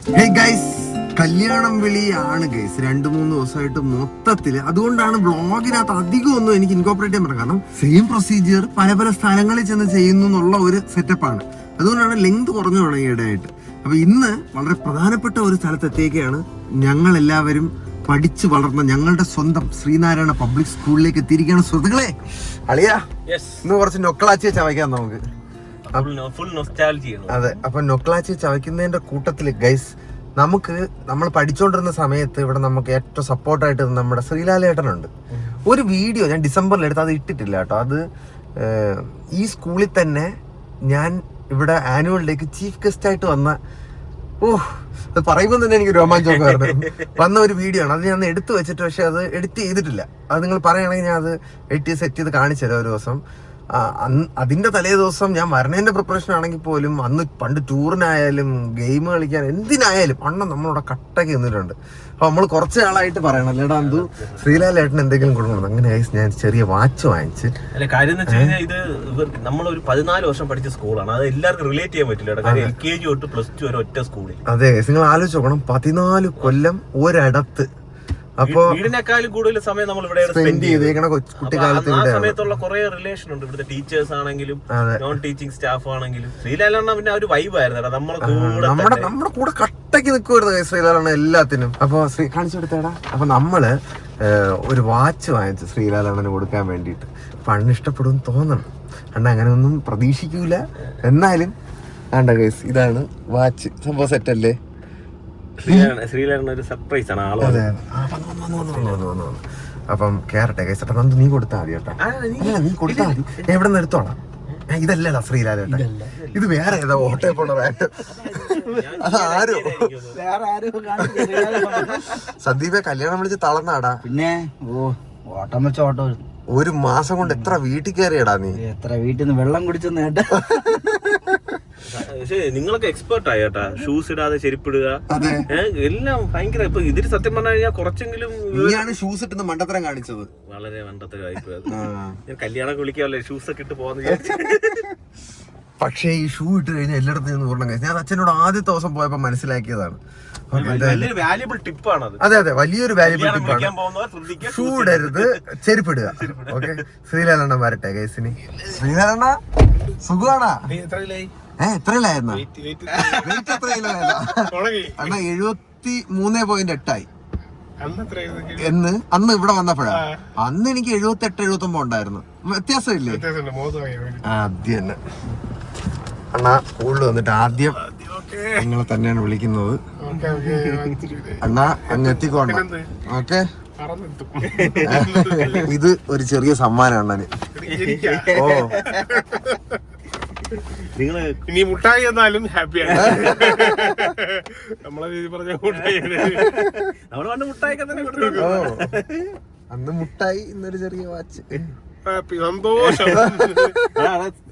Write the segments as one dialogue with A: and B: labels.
A: Hey guys കല്യാണം വിളിയാണ് guys രണ്ടു മൂന്ന് ദിവസമായിട്ട് മൊത്തത്തിൽ. അതുകൊണ്ടാണ് വ്ളോഗിനകത്ത് അധികം ഒന്നും എനിക്ക് ഇൻകോപ്പറേറ്റ് ചെയ്യാൻ പറ്റും കാരണം സെയിം പ്രൊസീജിയർ പല പല സ്ഥലങ്ങളിൽ ചെന്ന് ചെയ്യുന്നു എന്നുള്ള ഒരു സെറ്റപ്പാണ് അതുകൊണ്ടാണ് ലെങ്ത് കുറഞ്ഞു തുടങ്ങി ഇടയായിട്ട് അപ്പൊ ഇന്ന് വളരെ പ്രധാനപ്പെട്ട ഒരു സ്ഥലത്തെത്തിയേക്കാണ് ഞങ്ങൾ എല്ലാവരും പഠിച്ചു വളർന്ന ഞങ്ങളുടെ സ്വന്തം ശ്രീനാരായണ പബ്ലിക് സ്കൂളിലേക്ക് എത്തിയിരിക്കുകയാണ്. സുഹൃത്തുക്കളെ അളിയാ ഇന്ന് കുറച്ച് നൊക്കളാച്ചിയെ ചവയ്ക്കാം നമുക്ക്.
B: ഫുൾ നൊസ്റ്റാൾജിയാണ്
A: അതെ അപ്പൊ നൊക്ലാച്ചി ചവയ്ക്കുന്നതിന്റെ കൂട്ടത്തിൽ ഗൈസ് നമുക്ക് നമ്മൾ പഠിച്ചുകൊണ്ടിരുന്ന സമയത്ത് ഇവിടെ നമുക്ക് ഏറ്റവും സപ്പോർട്ടായിട്ട് നമ്മുടെ ശ്രീലാലേട്ടനുണ്ട്. ഒരു വീഡിയോ ഞാൻ ഡിസംബറിൽ എടുത്ത് അത് ഇട്ടിട്ടില്ല കേട്ടോ. അത് ഈ സ്കൂളിൽ തന്നെ ഞാൻ ഇവിടെ ആനുവൽ ഡേക്ക് ചീഫ് ഗസ്റ്റ് ആയിട്ട് വന്ന ഓഹ് അത് പറയുമ്പോൾ തന്നെ എനിക്ക് രോമാഞ്ചമൊക്കെ വരുന്നത് വന്ന ഒരു വീഡിയോ ആണ്. അത് ഞാൻ എടുത്തു വെച്ചിട്ട് പക്ഷെ അത് എഡിറ്റ് ചെയ്തിട്ടില്ല. അത് നിങ്ങൾ പറയുകയാണെങ്കിൽ ഞാൻ അത് എഡിറ്റ് സെറ്റ് ചെയ്ത് കാണിച്ചു തരാം ഒരു ദിവസം. അതിന്റെ തലേ ദിവസം ഞാൻ വരണേന്റെ പ്രിപ്പറേഷൻ ആണെങ്കിൽ പോലും അന്ന് പണ്ട് ടൂറിനായാലും ഗെയിം കളിക്കാൻ എന്തിനായാലും അണ്ണൻ നമ്മളവിടെ കട്ടക്ക് നിന്നിട്ടുണ്ട്. അപ്പൊ നമ്മൾ കുറച്ച് ആളായിട്ട് പറയണം. അല്ലേടാ അന്തു ശ്രീലാലേട്ടൻ എന്തെങ്കിലും കൊടുക്കണം. അങ്ങനെ ഞാൻ ചെറിയ വാച്ച് വാങ്ങിച്ച്.
B: അല്ല കാര്യം എന്ന് വെച്ച് കഴിഞ്ഞാൽ ഇത് നമ്മൾ ഒരു പതിനാല് വർഷം പഠിച്ച സ്കൂളാണ്. അത് എല്ലാവർക്കും റിലേറ്റ് ചെയ്യാൻ പറ്റില്ല. കാര്യം എൽ കെ ജി തൊട്ട് പ്ലസ് ടു വരെ ഒറ്റ സ്കൂളിൽ.
A: അതെ നിങ്ങൾ ആലോചിച്ച് നോക്കണം. പതിനാല് കൊല്ലം ഒരിടത്ത് അപ്പോ
B: വീടിനേക്കാളും കൂടുതൽ സമയം നമ്മൾ ഇവിടെ
A: സ്പെൻഡ് ചെയ്തേക്കണ കുട്ടിക്കാലത്ത്
B: ആ സമയത്തുള്ള കുറെ റിലേഷൻ ഉണ്ട്. ഇവിടുത്തെ ടീച്ചേഴ്സ് ആണെങ്കിലും നോൺ ടീച്ചിങ് സ്റ്റാഫ് ആണെങ്കിലും. ശ്രീലാലാണ് പിന്നെ ഒരു വൈബ് ആയിരുന്നു. നമ്മളെ കൂടെ
A: നമ്മുടെ നമ്മുടെ കൂടെ കട്ടയ്ക്ക് നിൽക്കുമായിരുന്നു ശ്രീലാലാണ് എല്ലാത്തിനും. അപ്പൊ ശ്രീ കാണിച്ചു കൊടുത്തേടാ. അപ്പൊ നമ്മൾ ഒരു വാച്ച് വാങ്ങിച്ചു ശ്രീലാലണ്ണന് കൊടുക്കാൻ വേണ്ടിയിട്ട്. പണ്ണ് ഇഷ്ടപ്പെടും തോന്നണം. അണ്ണ അങ്ങനെ ഒന്നും പ്രതീക്ഷിക്കൂല. എന്നാലും ആണ്ട ഗൈസ് ഇതാണ് വാച്ച് സംഭവം സെറ്റ്
B: ശ്രീലാലാണ് ഒരു സർപ്രൈസ് ആണ് ആളോ.
A: അപ്പം കേറട്ടെ കേസട്ടെ നീ കൊടുത്താൽ മതി കേട്ടോ. നീ കൊടുത്താൽ മതി. എവിടെ നിന്ന് എടുത്തോളാം. ഇതല്ലടാ ശ്രീലാലേട്ട ഇത് വേറെ ഏതാ ഓട്ടോ പോണ റാറ്റ് അതാരോ
C: ആരും? കാണില്ല
A: സന്ദീപെ കല്യാണം വിളിച്ച് തളർന്നാടാ.
C: പിന്നെ ഓ ഓട്ടം വെച്ച ഓട്ടം
A: ഒരു മാസം കൊണ്ട് എത്ര വീട്ടിൽ കയറിയടാ നീ?
C: എത്ര വീട്ടിൽ നിന്ന് വെള്ളം കുടിച്ചെന്ന് കേട്ട.
B: പക്ഷേ നിങ്ങളൊക്കെ എക്സ്പേർട്ട് ആയി കേട്ടാ. ഷൂസ് ഇടാതെ ചെരുപ്പിടുക.
A: അതെ.
B: എല്ലാം ഭയങ്കര ഇപ്പൊ ഇതിൽ സത്യം പറഞ്ഞു കഴിഞ്ഞാൽ കുറച്ചെങ്കിലും
A: നീയാണ് ഷൂസ് ഇട്ടുന്ന മണ്ടത്തരം കാണിച്ചത്.
B: വളരെ
A: മണ്ടത്തരമായിപ്പോയത്.
B: ഞാൻ കല്യാണം വിളിക്കാമല്ലേ ഷൂസ് ഒക്കെ ഇട്ട് പോകാന്ന് വിചാരിച്ചു.
A: പക്ഷേ ഈ ഷൂ ഇട്ട് കഴിഞ്ഞാൽ എല്ലായിടത്തും നിന്ന് പൂർണം കഴിച്ചു. ഞാൻ അച്ഛനോട് ആദ്യത്തെ ദിവസം പോയപ്പോൾ മനസ്സിലാക്കിയതാണ്.
B: അത്
A: അതെ അതെ വലിയൊരു വാല്യുബിൾ ടിപ്പാണ് ഷൂ ഇടരുത് ചെരുപ്പിടുക. ഓക്കെ ശ്രീലാലണ്ണ വരട്ടെ കേസിന് ശ്രീലാലണ്ണ സുഖമാണാ ഏ എത്രയല്ലായിരുന്നു വെയിറ്റ് എത്രയിലായിരുന്ന അണ്ണ എഴുപത്തി മൂന്ന് പോയിന്റ് എട്ടായി എന്ന്? അന്ന് ഇവിടെ വന്നപ്പോഴാ? അന്ന് എനിക്ക് എഴുപത്തി എട്ട് എഴുപത്തി ഒമ്പത് ഉണ്ടായിരുന്നു വ്യത്യാസമില്ലേ ആദ്യം തന്നെ. അണ്ണ സ്കൂളിൽ വന്നിട്ട് ആദ്യം നിങ്ങളെ തന്നെയാണ് വിളിക്കുന്നത്. അണ്ണാ അങ്ങ് എത്തിക്കോണ്ട ഓക്കെ. ഇത് ഒരു ചെറിയ സമ്മാനം അണ്ണന്. ഓ.
B: നിങ്ങൾ
D: ഇനി മുട്ടായി എന്നാലും ഹാപ്പിയാണ്. നമ്മളെ രീതി പറഞ്ഞ മുട്ടായി
B: നമ്മൾ പണ്ട് മുട്ടായിക്കെ തന്നെ കൊടുത്തു
A: അന്ന് മുട്ടായി ഇന്നൊരു ചെറിയ വാച്ച്.
D: ഹാപ്പി സന്തോഷം.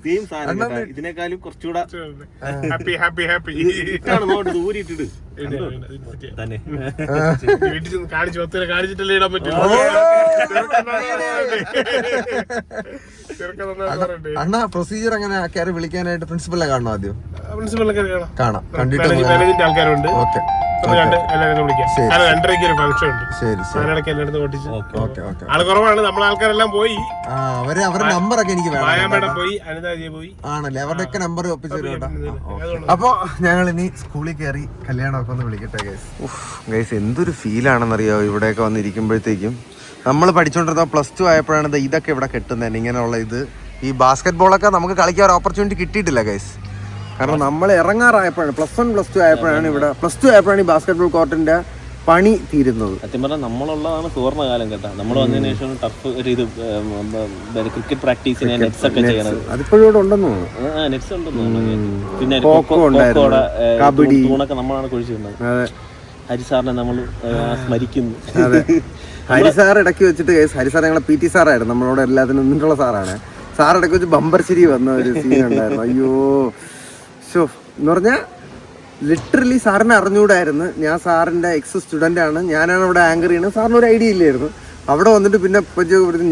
B: സെയിം സാധനം. ഇതിനേക്കാളും കുറച്ചുകൂടെ
D: ഹാപ്പി ഹാപ്പി ഹാപ്പി.
B: ഇട്ടാണ് നോട്ട് ദൂരിട്ടിട് തന്നെ.
D: വീട്ടിൽ ചെന്ന് കാണിച്ചു ഒത്തിരി കാണിച്ചിട്ടല്ലേ ഇടാൻ പറ്റൂ? ചെറുക്കൻ നന്നായി പറയണ്ടേ
A: അണ്ണ പ്രൊസീജിയർ അങ്ങനെ ആക്കാറ് വിളിക്കാനായിട്ട് പ്രിൻസിപ്പലിനെ കാണണം ആദ്യം?
D: പ്രിൻസിപ്പലിനെ കാണാം.
A: കാണാം. കണ്ടിട്ട്
D: ആൾക്കാരുണ്ട്.
A: ഓക്കെ. അവരെ അവരുടെ നമ്പർ ഒക്കെ എനിക്ക് വേണം
D: മായാമേടം പോയി അനിതാജി പോയി.
A: ആണല്ലേ? അവരുടെ ഒക്കെ നമ്പർ ഒപ്പിച്ചു അപ്പൊ ഞങ്ങൾ ഇനി സ്കൂളിൽ കയറി കല്യാണമൊക്കെ ഒന്ന് വിളിക്കട്ടെ ഗൈസ് ഗൈസ് എന്തൊരു ഫീലാണെന്നറിയോ ഇവിടെയൊക്കെ വന്നിരിക്കുമ്പോഴത്തേക്കും. നമ്മൾ പഠിച്ചുകൊണ്ടിരുന്ന പ്ലസ് ടു ആയപ്പോഴാണ് ഇതൊക്കെ ഇവിടെ കെട്ടുന്നത് ഇങ്ങനെയുള്ള ഇത്. ഈ ബാസ്കറ്റ് ബോളൊക്കെ നമുക്ക് കളിക്കാൻ ഒരു ഓപ്പർച്യൂണിറ്റി കിട്ടിയിട്ടില്ല ഗൈസ് കാരണം നമ്മൾ ഇറങ്ങാറായപ്പോഴാണ് പ്ലസ് വൺ പ്ലസ് ടു ആയപ്പോഴാണ് ഇവിടെ പ്ലസ് ടു ആയപ്പോഴാണ് ഈ ബാസ്കറ്റ് ബോൾ കോർട്ടിന്റെ പണി തീരുന്നത്.
B: സത്യം പറഞ്ഞാൽ നമ്മളുള്ളതാണ് സുവർണ കാലം കേട്ടാ. നമ്മൾ വന്നതിന് ശേഷം ടഫ് ഒരു ഇത് ക്രിക്കറ്റ് പ്രാക്ടീസിന് നെറ്റ്സ് ഒക്കെ ചെയ്യണത്.
A: അതിപ്പോഴും ഉണ്ടെന്ന്
B: നെറ്റ്സ് ഉണ്ടെന്ന് പിന്നെ.
A: കബഡി.
B: തൂണൊക്കെ നമ്മളാണ് കുഴിച്ചിരുന്നത് ഹരി സാറിനെ നമ്മൾ സ്മരിക്കുന്നു.
A: ഹരി സാർ ഇടയ്ക്ക് വെച്ചിട്ട് കേസ് ഹരി സാർ ഞങ്ങളെ പി ടി സാറായിരുന്നു. നമ്മളോട് എല്ലാത്തിനും നിന്നിട്ടുള്ള സാറാണ്. സാർ ഇടയ്ക്ക് വെച്ച് ബമ്പർ ചിരി വന്ന ഒരു സീൻ ഉണ്ടായിരുന്നു. അയ്യോ. ഷോ എന്ന് പറഞ്ഞാൽ ലിറ്ററലി സാറിനെ അറിഞ്ഞുകൂടായിരുന്നു. ഞാൻ സാറിന്റെ എക്സ് സ്റ്റുഡന്റ് ആണ്. ഞാനാണ് അവിടെ ആങ്കർ ചെയ്യുന്നത്. സാറിന് ഒരു ഐഡിയ ഇല്ലായിരുന്നു. അവിടെ വന്നിട്ട് പിന്നെ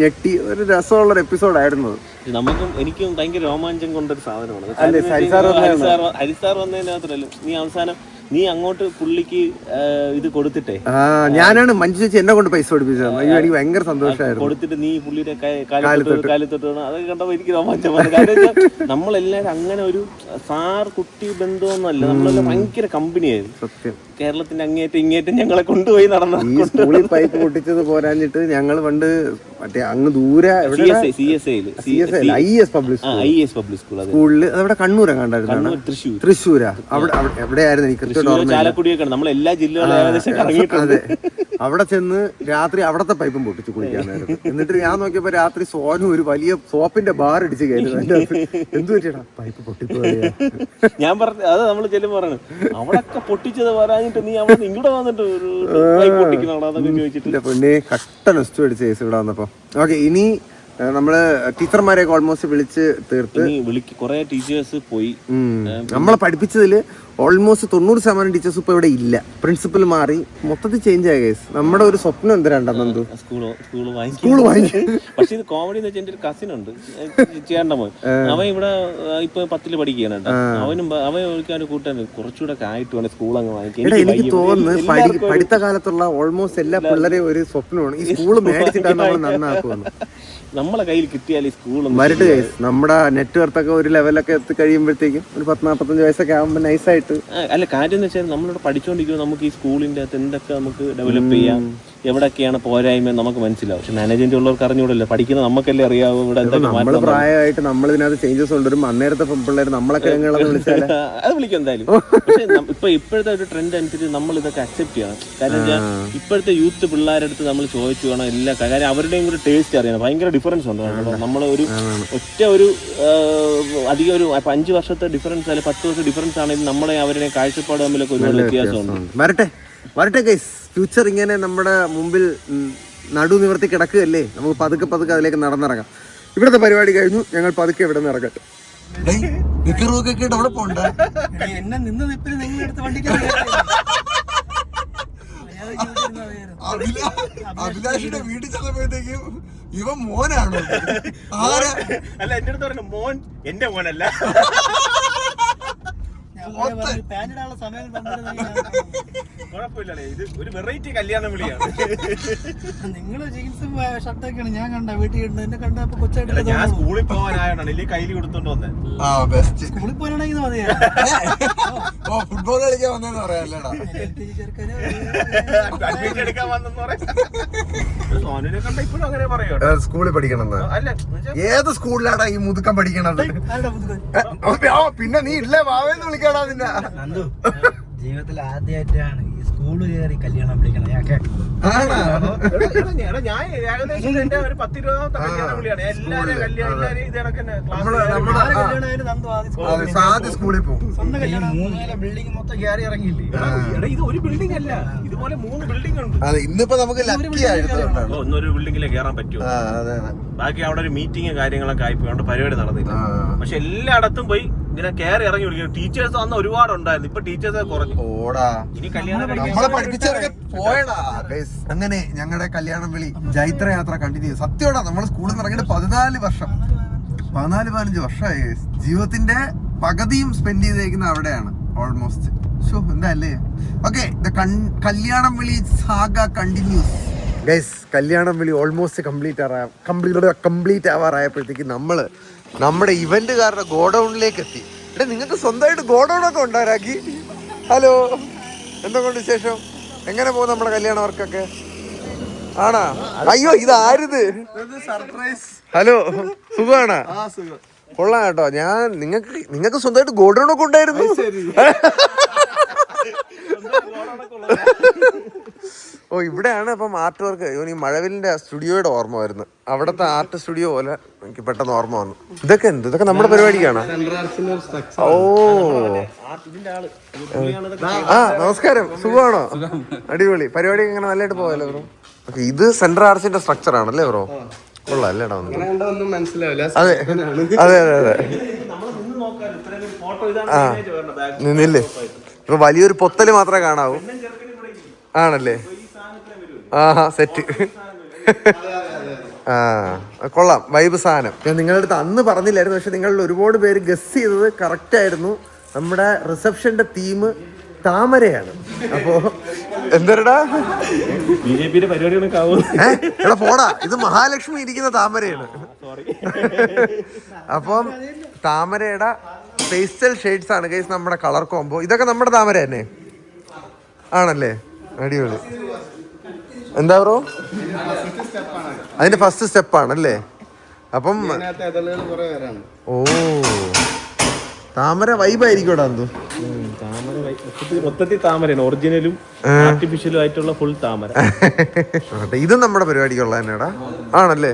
A: ഞെട്ടി ഒരു രസമുള്ള ഒരു എപ്പിസോഡായിരുന്നു
B: നമുക്കും എനിക്കും ഭയങ്കര രോമാഞ്ചം കൊണ്ടൊരു സാധനമാണ്. ഹരിസാർ വന്നതിന് മാത്രമല്ല നീ അവസാനം നീ അങ്ങോട്ട് പുള്ളിക്ക് ഇത് കൊടുത്തിട്ടേ.
A: ആ ഞാനാണ് മഞ്ജു ചേച്ചി എന്നെ കൊണ്ട് പൈസ പഠിപ്പിച്ചത് അയ്യോ എനിക്ക് ഭയങ്കര സന്തോഷമായിരുന്നു.
B: കൊടുത്തിട്ട് നീ പുള്ളിയുടെ കാലത്തൊട്ട് അതൊക്കെ കണ്ടപ്പോ എനിക്ക് കാരണം നമ്മളെല്ലാരും അങ്ങനെ ഒരു സാർ കുട്ടി ബന്ധമൊന്നുമല്ല നമ്മളെല്ലാം ഭയങ്കര കമ്പനിയായിരുന്നു
A: സത്യം.
B: കേരളത്തിന്റെ അങ്ങേറ്റം ഇങ്ങേറ്റം ഞങ്ങളെ കൊണ്ടുപോയി നടന്ന
A: ഈ സ്കൂളിൽ പൈപ്പ് പൊട്ടിച്ചത് പോരാഞ്ഞിട്ട് ഞങ്ങൾ പണ്ട് മറ്റേ അങ്ങ് ദൂരെ സ്കൂളിൽ അതവിടെ കണ്ണൂര കണ്ടായിരുന്നു.
B: തൃശ്ശൂർ
A: തൃശ്ശൂരാ. അവിടെ എവിടെയായിരുന്നു എനിക്ക് കൃത്യമായിട്ട്
B: നമ്മൾ എല്ലാ
A: അതെ അവിടെ ചെന്ന് രാത്രി അവിടത്തെ പൈപ്പും പൊട്ടിച്ച് കുളിക്കാനായിരുന്നു. എന്നിട്ട് ഞാൻ നോക്കിയപ്പോ രാത്രി സോനു ഒരു വലിയ സോപ്പിന്റെ ബാർ അടിച്ച് കയറ്റുന്നു എന്ത് പറ്റിയടാ? പൈപ്പ് പൊട്ടിപ്പോയാ
B: ഞാൻ പറഞ്ഞു അത് നമ്മൾ ചെല്ലുമ്പോൾ പറയണം. അവിടെ പൊട്ടിച്ചത് പറയാഞ്ഞിട്ട് നീ അവിടെ ഇങ്ങോട്ട് വന്നിട്ട് ഒരു
A: പൊന്നെ കട്ട നെസ്റ്റ് അടിച്ച കേസ് ഇവിടെ വന്നപ്പോ. ഓക്കെ ഇനി നമ്മൾ ടീച്ചർമാരെ ഓൾമോസ്റ്റ് വിളിച്ച് തീർത്ത്
B: വിളിക്ക് കുറെ ടീച്ചേഴ്സ് പോയി.
A: നമ്മളെ പഠിപ്പിച്ചതിൽ ഓൾമോസ്റ്റ് തൊണ്ണൂറ് ശതമാനം ടീച്ചേഴ്സ് ഇപ്പൊ ഇവിടെ ഇല്ല. പ്രിൻസിപ്പൽ മാറി. മൊത്തത്തിൽ ചേഞ്ച് ആയ കേസ് നമ്മുടെ ഒരു സ്വപ്നം
B: സ്കൂൾ വാങ്ങിക്കും
A: സ്കൂൾ
B: പക്ഷെ ഇത് കോമഡി എന്ന് വെച്ചാൽ എന്റെ ഒരു കസിൻ ഉണ്ട്. ചേണ്ട മോൻ. അവൻ ഇവിടെ ഇപ്പൊ പത്തിൽ പഠിക്കുകയാണ് കേട്ടോ. അവനും അവൻ ഒരു കൂട്ടാൻ കുറച്ചുകൂടെ ആയിട്ട് വേണം സ്കൂൾ അങ്ങ് വാങ്ങിക്കാൻ.
A: എനിക്ക് തോന്നുന്നു പഠിത്ത കാലത്തുള്ള ഓൾമോസ്റ്റ് എല്ലാ പിള്ളേരെയും ഒരു സ്വപ്നമാണ്. ഈ സ്കൂൾ മേടിച്ചിട്ടാണ് നമ്മൾ നന്നാക്കുമെന്ന്
B: നമ്മളെ കയ്യിൽ കിട്ടിയാൽ ഈ സ്കൂൾ
A: വരട്ട് നമ്മുടെ നെറ്റ്വർക്ക് ഒക്കെ ഒരു ലെവലൊക്കെ എത്തി കഴിയുമ്പോഴത്തേക്കും ഒരു പത്ത് നാൽപ്പത്തഞ്ച് വയസ്സൊക്കെ ആകുമ്പോൾ നൈസായിട്ട്
B: അല്ല കാര്യം എന്ന് വെച്ചാൽ നമ്മളിവിടെ പഠിച്ചുകൊണ്ടിരിക്കുമ്പോൾ നമുക്ക് ഈ സ്കൂളിന്റെ അകത്ത് എന്തൊക്കെ നമുക്ക് ഡെവലപ്പ് ചെയ്യാം? എവിടൊക്കെയാണ് പോരായ്മ നമുക്ക് മനസ്സിലാവും. പക്ഷെ മാനേജ്മെന്റ് ഉള്ളവർക്ക് അറിഞ്ഞൂടല്ലോ പഠിക്കുന്ന നമുക്കല്ലേ അറിയാവൂ ഇവിടെ
A: നമ്മൾ പ്രായമായിട്ട് നമ്മൾ ഇതിനകത്ത് ചേഞ്ചസ് കൊണ്ടുവരും അന്നേരത്തെ പിള്ളേർ നമ്മളെ
B: അത് വിളിക്കും എന്തായാലും. പക്ഷെ ഇപ്പൊ ഇപ്പോഴത്തെ ഒരു ട്രെൻഡ് അനുസരിച്ച് നമ്മൾ ഇതൊക്കെ അക്സെപ്റ്റ് ചെയ്യണം. കാരണം വെച്ചാൽ ഇപ്പോഴത്തെ യൂത്ത് പിള്ളേരുടെ അടുത്ത് നമ്മൾ ചോദിച്ചു വേണം എല്ലാ കാര്യം അവരുടെയും കൂടി ടേസ്റ്റ് അറിയണം. ഭയങ്കര ഡിഫറൻസ് ഉണ്ട്. നമ്മൾ ഒരു ഒറ്റ ഒരു അധികം ഒരു അഞ്ച് വർഷത്തെ ഡിഫറൻസ് അല്ലെങ്കിൽ പത്ത് വർഷം ഡിഫറൻസ് ആണെങ്കിൽ നമ്മളെ അവരുടെ കാഴ്ചപ്പാട് തമ്മിലൊക്കെ ഒരുപാട് വ്യത്യാസമുണ്ട്.
A: വരട്ടെ. വരട്ടെ ഗൈസ് ഫ്യൂച്ചർ ഇങ്ങനെ നമ്മുടെ മുമ്പിൽ നടു നിവർത്തി കിടക്കുകയല്ലേ? നമുക്ക് പതുക്കെ പതുക്കെ അതിലേക്ക് നടന്നിറങ്ങാം. ഇവിടുത്തെ പരിപാടി കഴിഞ്ഞു. ഞങ്ങൾ പതുക്കെ ഇവിടെ നിന്ന് ഇറങ്ങട്ടെ. അവിടെ പോണ്ട.
C: എന്നെ നിന്ന് നിപ്പിന് നിങ്ങളെടുത്ത് വണ്ടിക്ക്
A: അഭിലാഷിന്റെ വീട്ടിൽ ചെന്നപ്പോഴത്തേക്കും ഇവ മോനാണോ? ആരാ?
B: അല്ല എന്റെ അടുത്ത് പറഞ്ഞു മോൻ എന്റെ മോനല്ല. കുഴപ്പമില്ലേ ഇത് ഒരു വെറൈറ്റി കല്യാണം വിളിയാണ്.
C: നിങ്ങൾ ജീൻസും ഷർട്ടൊക്കെയാണ് ഞാൻ കണ്ട വീട്ടിൽ ഇടുന്നത് എന്നെ കണ്ടപ്പോ കൊച്ചായിട്ട്
B: ഞാൻ സ്കൂളിൽ പോകാനായോണ്ടാണ് ഇല്ലെങ്കിൽ കയ്യിൽ കൊടുത്തോണ്ട് വന്നേ.
A: ആ ബെസ്റ്റ്
C: സ്കൂളിൽ പോകാനാണെങ്കിൽ മതിയാ.
A: ഓ ഫുട്ബോൾ കളിക്കാൻ വന്നെന്ന് പറയാല്ലടാ
C: ചെറുക്കന്
B: അഡ്മിഷൻ എടുക്കാൻ വന്നെന്ന് പറയാം. സോനുവിനെ കണ്ട ഇപ്പോഴും അങ്ങനെ പറയോ
A: സ്കൂളിൽ പഠിക്കണം
B: അല്ല
A: ഏത് സ്കൂളിലാടാ ഈ മുതുക്കം പഠിക്കണത്? പിന്നെ നീ ഇല്ലേ വാവേന്ന് വിളിക്കാടാ.
C: ജീവിതത്തിൽ ആദ്യമായിട്ടാണ് ഈ സ്കൂൾ കയറി കല്യാണം വിളിക്കണം. ഞാൻ
B: ഞാൻ- ഞാൻ ഏകദേശം എന്റെ ഒരു പത്തിരുപതാമത്തെ കല്യാണം വിളിയാണ്. എല്ലാരും കല്യാണം എല്ലാരും ഇത് കണക്കന്നെ
C: സ്കൂളിൽ
A: പോകും
C: ബിൽഡിംഗ് മൊത്തം കയറി ഇറങ്ങിയില്ലേ?
B: എടാ, ഇത് ഒരു ബിൽഡിംഗ് അല്ല. ഇതുപോലെ മൂന്ന് ബിൽഡിംഗ് ഉണ്ട്.
A: അതെ ഇന്നിപ്പോ നമുക്ക്
B: ഒന്നൊരു ബിൽഡിംഗിലെ കയറാൻ പറ്റുമോ
A: ആ, അതെ അതെ.
B: ബാക്കി അവിടെ ഒരു മീറ്റിംഗ് കാര്യങ്ങളൊക്കെ ആയിപ്പോയി. പരിപാടി നടന്നില്ല. പക്ഷെ എല്ലായിടത്തും പോയി ഇങ്ങനെ കയറി ഇറങ്ങി വിളിക്കും. ടീച്ചേഴ്സ് അന്ന് ഒരുപാട് ഉണ്ടായിരുന്നു ഇപ്പൊ ടീച്ചേഴ്സ് കുറഞ്ഞു.
A: ഓടാ.
B: ഇനി കല്യാണം
A: നമ്മളെ പഠിപ്പിച്ചവരൊക്കെ പോയടാ. അങ്ങനെ ഞങ്ങളുടെ കല്യാണം വിളി ജൈത്ര യാത്ര കണ്ടിന്യൂ സത്യമാടാ നമ്മൾ സ്കൂളിൽ നിന്ന് ഇറങ്ങിയിട്ട് പതിനാല് വർഷം പതിനാല് പതിനഞ്ച് വർഷമായി. ജീവിതത്തിന്റെ പകുതിയും സ്പെൻഡ് ചെയ്തേക്കുന്ന അവിടെയാണ് ഓൾമോസ്റ്റ് ഷോ എന്താ അല്ലേ ഓക്കെ കല്യാണം വിളി സാഗ കണ്ടിന്യൂസ് ഗൈസ് കല്യാണം വിളി ഓൾമോസ്റ്റ് കംപ്ലീറ്റ് ആറാ കംപ്ലീറ്റ് കംപ്ലീറ്റ് ആവാറായപ്പോഴത്തേക്ക് നമ്മൾ നമ്മുടെ ഇവന്റുകാരുടെ ഗോഡൗണിലേക്ക് എത്തി. എടാ നിങ്ങൾക്ക് സ്വന്തമായിട്ട് ഗോഡൗണൊക്കെ ഒക്കെ ഉണ്ടാരാക്കി ഹലോ എന്തൊക്കെയുണ്ട് വിശേഷം? എങ്ങനെ പോകും നമ്മുടെ കല്യാണ വർക്കൊക്കെ? ആണാ? അയ്യോ ഇത് ആരിത് സർപ്രൈസ് ഹലോ സുഖാണോ കൊള്ളാം കേട്ടോ. ഞാൻ നിങ്ങൾക്ക് നിങ്ങൾക്ക് സ്വന്തമായിട്ട് ഗോൾഡ് ഒക്കെ ഉണ്ടായിരുന്നു ഓ ഇവിടെയാണ് അപ്പം ആർട്ട് വർക്ക്. ഈ മഴവിലിന്റെ സ്റ്റുഡിയോയുടെ ഓർമ്മ വരുന്നത് അവിടുത്തെ ആർട്ട് സ്റ്റുഡിയോ പോലെ എനിക്ക് പെട്ടെന്ന് ഓർമ്മ വന്നു. ഇതൊക്കെ എന്ത്? ഇതൊക്കെ നമ്മുടെ പരിപാടിക്കാണ്? ഓ. ആ. നമസ്കാരം. സുഖമാണോ? അടിപൊളി. പരിപാടി ഇങ്ങനെ നല്ലതായിട്ട് പോകാലോ ബ്രോ ഓക്കെ ഇത് സെൻട്രൽ ആർട്സിന്റെ സ്ട്രക്ചർ ആണല്ലേ ബ്രോ കൊള്ളാം അല്ലേടാ ഒന്ന് അതെ. അതെ അതെ അതെ.
B: ആ.
A: നിന്നില്ലേ? ഇപ്പൊ വലിയൊരു പൊത്തൽ മാത്രമേ കാണാവൂ. ആണല്ലേ? ആഹാ സെറ്റ് ആ കൊള്ളാം. വൈബ് സാധനം. ഞാൻ നിങ്ങളുടെ അടുത്ത് അന്ന് പറഞ്ഞില്ലായിരുന്നു പക്ഷെ നിങ്ങളിൽ ഒരുപാട് പേര് ഗസ് ചെയ്തത് കറക്റ്റ് ആയിരുന്നു. നമ്മുടെ റിസപ്ഷന്റെ തീം താമരയാണ്. അപ്പോ എന്തരടാ?
B: ബി ജെ പിയുടെ പരിപാടികളൊക്കെ
A: എടാ പോടാ. ഇത് മഹാലക്ഷ്മി ഇരിക്കുന്ന താമരയാണ്.
B: സോറി
A: അപ്പം താമരയുടെ പേസ്റ്റൽ ഷെയ്ഡ്സ് ആണ് കേസ് നമ്മുടെ കളർ കോംബോ ഇതൊക്കെ നമ്മുടെ താമര തന്നെ. ആണല്ലേ? അടിപൊളി. എന്താ ബ്രോ അതിന്റെ ഫസ്റ്റ് സ്റ്റെപ്പ് ആണല്ലേ അപ്പം ഓ. താമര വൈബായിരിക്കും എന്തോ
B: താമര മൊത്തത്തിൽ താമരയാണ്. ഒറിജിനലും ആർട്ടിഫിഷ്യലും ആയിട്ടുള്ള ഫുൾ താമര.
A: ഇതും നമ്മുടെ പരിപാടിക്കുള്ള തന്നെയാടാ. ആണല്ലേ?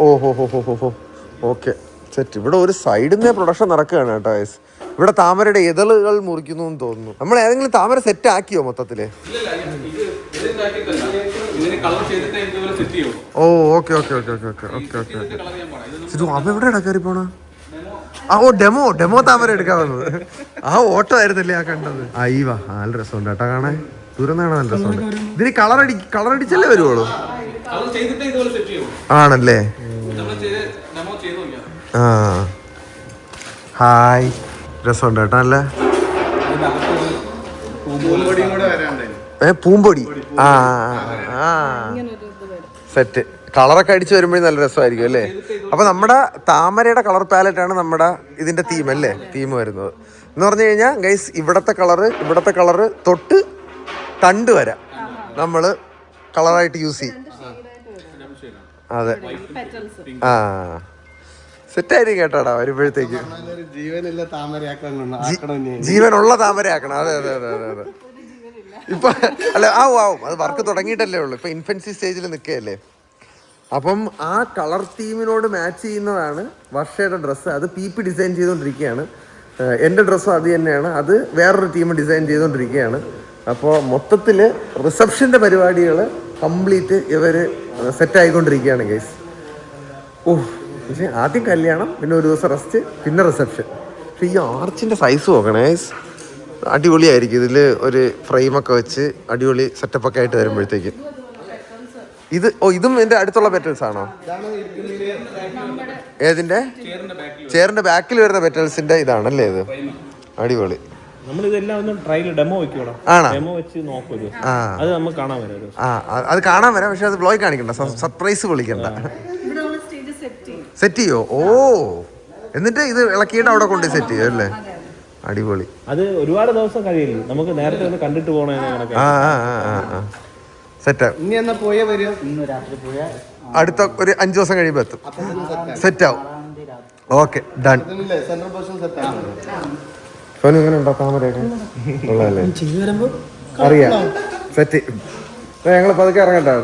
A: ഓ ഹോ ഹോ ഹോ ഓക്കെ. സെറ്റ്. ഇവിടെ ഒരു സൈഡിൽ നിന്ന് പ്രൊഡക്ഷൻ നടക്കുകയാണ് കേട്ടോ guys. ഇവിടെ താമരയുടെ ഇതളുകൾ മുറിക്കുന്നു എന്ന് തോന്നുന്നു. നമ്മൾ ഏതെങ്കിലും താമര സെറ്റ് ആക്കിയോ മൊത്തത്തിൽ? ഓ okay okay okay okay okay okay okay. ഇത് എവിടെയാണ് കയറി പോണ? ആ ഓ ഡെമോ ഡെമോ താമര എടുക്കാൻ വന്നത്. ആ ഓട്ടോ ആയിരുന്നല്ലേ ആ കണ്ടത്? ആ നല്ല രസമുണ്ട് കേട്ടോ കാണാൻ. ദൂരം കാണാൻ നല്ല രസമുണ്ട്. ഇതിന് കളർ കളർ അടിച്ചല്ലേ വരുവുള്ളൂ? ആണല്ലേ? ആ. ഹായ്. രസമുണ്ട് കേട്ടോ അല്ലേ ഏ പൂമ്പൊടി. ആ ആ സെറ്റ് കളറൊക്കെ അടിച്ച് വരുമ്പോഴും നല്ല രസമായിരിക്കും അല്ലേ? അപ്പൊ നമ്മുടെ താമരയുടെ കളർ പാലറ്റാണ് ആണ് നമ്മുടെ ഇതിന്റെ തീം അല്ലേ? തീം വരുന്നത്. എന്ന് പറഞ്ഞു കഴിഞ്ഞാൽ ഗൈസ് ഇവിടത്തെ കളറ് ഇവിടത്തെ കളറ് തൊട്ട് തണ്ട് വരെ നമ്മൾ കളറായിട്ട് യൂസ് ചെയ്യും. അതെ. ആ. സെറ്റായിരിക്കും കേട്ടോടാ വരുമ്പോഴത്തേക്ക്. ജീവനുള്ള താമരയാക്കണം. അതെ അതെ അതെ അതെ അതെ. ഇപ്പൊ അല്ല ആവും ആവും അത് വർക്ക് തുടങ്ങിയിട്ടല്ലേ ഉള്ളൂ. ഇപ്പൊ ഇൻഫൻസി സ്റ്റേജിൽ നിൽക്കുകയല്ലേ അപ്പം ആ കളർ തീമിനോട് മാച്ച് ചെയ്യുന്നതാണ് വർഷയുടെ ഡ്രസ്സ് അത് പി പി ഡിസൈൻ ചെയ്തുകൊണ്ടിരിക്കുകയാണ് എന്റെ ഡ്രസ്സും അത് തന്നെയാണ്. അത് വേറൊരു ടീം ഡിസൈൻ ചെയ്തുകൊണ്ടിരിക്കുകയാണ് അപ്പോൾ മൊത്തത്തിൽ റിസപ്ഷന്റെ പരിപാടികൾ കംപ്ലീറ്റ് ഇവർ സെറ്റ് ആയിക്കൊണ്ടിരിക്കുകയാണ് ഗൈസ് ഓ പക്ഷേ ആദ്യം കല്യാണം പിന്നെ ഒരു ദിവസം റെസ്റ്റ് പിന്നെ റിസപ്ഷൻ പക്ഷേ ഈ ആർച്ചിന്റെ സൈസ് നോക്കണേ guys. അടിപൊളിയായിരിക്കും. ഇതിൽ ഒരു ഫ്രെയിമൊക്കെ വെച്ച് അടിപൊളി സെറ്റപ്പൊക്കെ ആയിട്ട് വരുമ്പോഴത്തേക്ക്. ഇത് ഓ ഇതും എന്റെ അടുത്തുള്ള പെറ്റൽസ് ആണോ? ഏതിന്റെ ചെയറിന്റെ ബാക്കിൽ വരുന്ന പെറ്റൽസിന്റെ ഇതാണല്ലേ ഇത്? അടിപൊളി.
B: നമ്മൾ ഇതെല്ലാം ഒന്ന് ട്രയൽ ഡെമോ വെക്കൂടാ ഡെമോ വെച്ച് നോക്കൂ
A: ആ.
B: അത് നമുക്ക് കാണാൻ വരാം ഒരു
A: ആ അത് കാണാൻ വരാം പക്ഷെ അത് ബ്ലോയി കാണിക്കണ്ട. സർപ്രൈസ് വിളിക്കണ്ട.
E: ഇവിടെ നമ്മൾ സ്റ്റേജ് സെറ്റ് ചെയ്യും.
A: സെറ്റ് ചെയ്യോ? ഓ. എന്നിട്ട് ഇത് ഇളക്കിയിട്ട് അവിടെ കൊണ്ട് സെറ്റ് ചെയ്യോ അല്ലേ? അടിപൊളി.
B: അത് ഒരുപാട് ദിവസം കഴിയില്ല. നമുക്ക് നേരത്തെ ഒന്ന് കണ്ടിട്ട് പോകണേ കണക്ക്
A: ആ ആ ആ ആ ആ. സെറ്റ്
D: ഇനി എന്നാ പോയേ
C: ഇന്ന് രാത്രി പോയ?
A: അടുത്ത ഒരു അഞ്ചു ദിവസം കഴിയുമ്പോൾ എത്തും. സെറ്റ് ആവും. ഓക്കെ ഡൺ സോനു ഇങ്ങനെ ഉണ്ടോ താമരയൊക്കെ? ഉള്ളതല്ലേ അറിയാം. സെറ്റ് ഞങ്ങൾ പതുക്കെ ഇറങ്ങട്ടെ.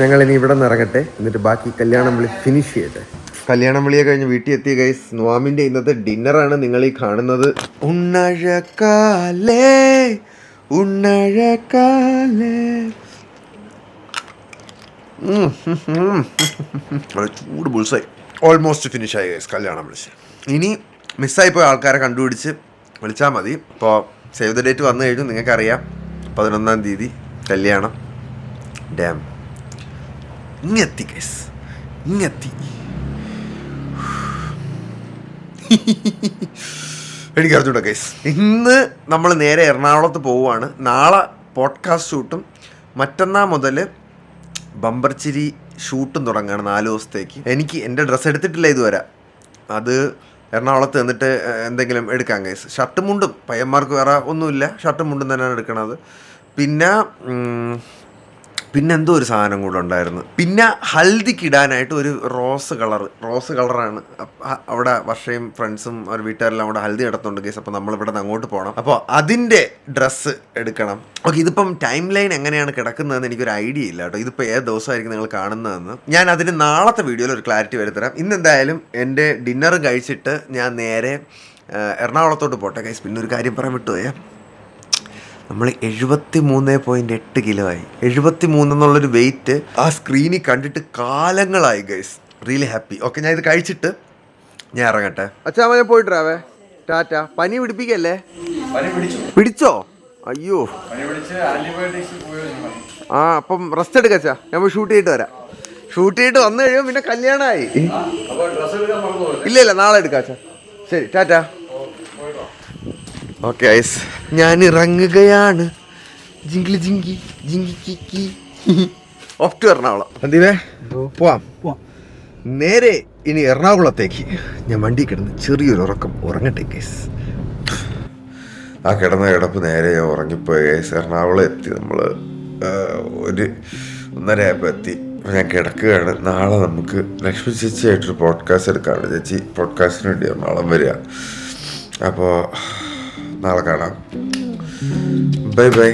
A: ഞങ്ങൾ ഇനി ഇവിടെ നിന്ന് ഇറങ്ങട്ടെ. എന്നിട്ട് ബാക്കി കല്യാണം വിളി ഫിനിഷ് ചെയ്യട്ടെ. കല്യാണം വിളിയെ കഴിഞ്ഞ് വീട്ടിൽ എത്തിയ ഗൈസ് നുവാമിന്റെ ഇന്നത്തെ ഡിന്നറാണ് നിങ്ങൾ ഈ കാണുന്നത്. ഉണ്ണഴക്കാലേ ഉണ്ണഴക്കാലേ. ചൂട് ബുൾസായി ഓൾമോസ്റ്റ് ഫിനിഷ് ആയി ഗൈസ് കല്യാണം വിളിച്ച്. ഇനി മിസ്സായി പോയ ആൾക്കാരെ കണ്ടുപിടിച്ച് വിളിച്ചാൽ മതി. ഇപ്പോൾ സേവ് ദ ഡേറ്റ് വന്നു കഴിഞ്ഞു. നിങ്ങൾക്കറിയാം പതിനൊന്നാം തീയതി കല്യാണം. ഡാം ഇങ്ങെത്തി ഗൈസ് ഇങ്ങെത്തി. എനിക്ക് അറിഞ്ഞൂടാ കേസ് ഇന്ന് നമ്മൾ നേരെ എറണാകുളത്ത് പോവുകയാണ്. നാളെ പോഡ്കാസ്റ്റ് ഷൂട്ടും മറ്റന്നാൾ മുതൽ ബമ്പർച്ചിരി ഷൂട്ടും തുടങ്ങുകയാണ് നാല് ദിവസത്തേക്ക്. എനിക്ക് എന്റെ ഡ്രസ്സ് എടുത്തിട്ടില്ല ഇതുവരെ. അത് എറണാകുളത്ത് എന്നിട്ട് എന്തെങ്കിലും എടുക്കാം കേസ് ഷർട്ടും മുണ്ടും. പയ്യന്മാർക്ക് വേറെ ഒന്നുമില്ല. ഷർട്ടും മുണ്ടും തന്നെയാണ് എടുക്കണത്. പിന്നെ പിന്നെ എന്തോ ഒരു സാധനം കൂടെ ഉണ്ടായിരുന്നു. പിന്നെ ഹൽദിക്ക് ഇടാനായിട്ട് ഒരു റോസ് കളർ റോസ് കളറാണ്. അവിടെ വർഷയും ഫ്രണ്ട്സും അവർ വീട്ടുകാരെല്ലാം അവിടെ ഹൽദി നടത്തുന്നുണ്ട് കേസ് അപ്പോൾ നമ്മളിവിടെ നിന്ന് അങ്ങോട്ട് പോകണം അപ്പോൾ അതിന്റെ ഡ്രസ്സ് എടുക്കണം. ഓക്കെ ഇതിപ്പം ടൈം ലൈൻ എങ്ങനെയാണ് കിടക്കുന്നതെന്ന് എനിക്കൊരു ഐഡിയ ഇല്ല കേട്ടോ. ഇതിപ്പോൾ ഏത് ദിവസമായിരിക്കും നിങ്ങൾ കാണുന്നതെന്ന്. ഞാൻ അതിന് നാളത്തെ വീഡിയോയിൽ ഒരു ക്ലാരിറ്റി വരുത്തരാം ഇന്ന് എന്തായാലും എന്റെ ഡിന്നർ കഴിച്ചിട്ട് ഞാൻ നേരെ എറണാകുളത്തോട്ട് പോട്ടെ കൈസ് പിന്നെ ഒരു കാര്യം പറയാൻ വിട്ടുപോയേ. നമ്മൾ എഴുപത്തി മൂന്ന് പോയിന്റ് എട്ട് കിലോ ആയി. എഴുപത്തി മൂന്ന് എന്നുള്ളൊരു വെയിറ്റ് ആ സ്ക്രീനിൽ കണ്ടിട്ട് കാലങ്ങളായി ഗൈസ് റിയലി ഹാപ്പി ഓക്കെ ഞാൻ ഇത് കഴിച്ചിട്ട് ഞാൻ ഇറങ്ങട്ടെ. അച്ഛാ ഞാൻ പോയിട്ടാവേ ടാറ്റ. പനി പിടിപ്പിക്കല്ലേ? പിടിച്ചോ. അയ്യോ. ആ അപ്പം റെസ്റ്റ് എടുക്കച്ചാ ഞാൻ പോയി ഷൂട്ട് ചെയ്തിട്ട് വരാം. ഷൂട്ട് ചെയ്തിട്ട് വന്നു കഴിയുമ്പോൾ പിന്നെ കല്യാണമായി ഇല്ല ഇല്ല നാളെ എടുക്കാച്ചാ ശരി ടാറ്റ. ഓക്കെ ഐസ് ഞാൻ ഇറങ്ങുകയാണ് ജിങ്കിളി ജിങ്കി ജിങ്കി കിക്കി ഓഫ് ടു എറണാകുളം. സന്ദീപേ പോവാം.
C: പോവാം.
A: നേരെ ഇനി എറണാകുളത്തേക്ക്. ഞാൻ വണ്ടി കിടന്ന് ചെറിയൊരു ഉറക്കം ഉറങ്ങട്ടെ കേസ് ആ കിടന്ന കിടപ്പ് നേരെ ഞാൻ ഉറങ്ങിപ്പോയി കേസ് എറണാകുളം എത്തി നമ്മൾ ഒരു ഒന്നര ആയപ്പോൾ എത്തി. ഞാൻ കിടക്കുകയാണ്. നാളെ നമുക്ക് ലക്ഷ്മി ചേച്ചിയായിട്ടൊരു പോഡ്കാസ്റ്റ് എടുക്കാറുണ്ട് ചേച്ചി പോഡ്കാസ്റ്റിന് വേണ്ടി എറണാകുളം വരിക. അപ്പോൾ നാളെ കാണാം. Bye bye.